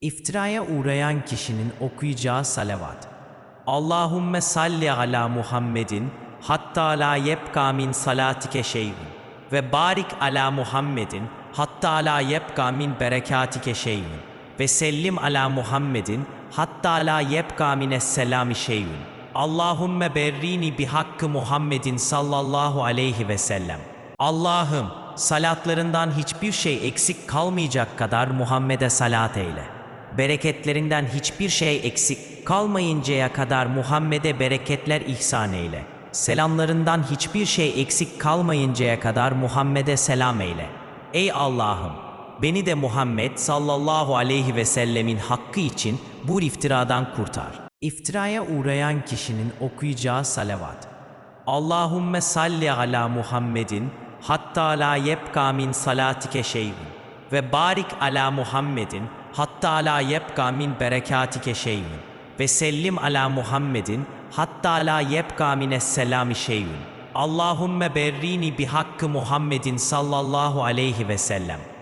İftiraya uğrayan kişinin okuyacağı salavat. Allahümme salli ala Muhammedin hatta la yebka min salatike şeyun ve barik ala Muhammedin hatta la yebka min berekatike şeyun ve sellim ala Muhammedin hatta la yebka mines selami şeyun. Allahümme berrini bi hakkı Muhammedin sallallahu aleyhi ve sellem. Allah'ım salatlarından hiçbir şey eksik kalmayacak kadar Muhammed'e salat eyle. Bereketlerinden hiçbir şey eksik kalmayıncaya kadar Muhammed'e bereketler ihsan eyle. Selamlarından hiçbir şey eksik kalmayıncaya kadar Muhammed'e selam eyle. Ey Allah'ım! Beni de Muhammed sallallahu aleyhi ve sellemin hakkı için bu iftiradan kurtar. İftiraya uğrayan kişinin okuyacağı salavat. Allahümme salli ala Muhammedin hatta la yebka min salatike şeyun ve barik ala Muhammedin hatta la yebka min berekatike şeyun ve sellim ala Muhammedin hatta la yebka mines selami şeyun. Allahümme berrini bi hakkı Muhammedin sallallahu aleyhi ve sellem.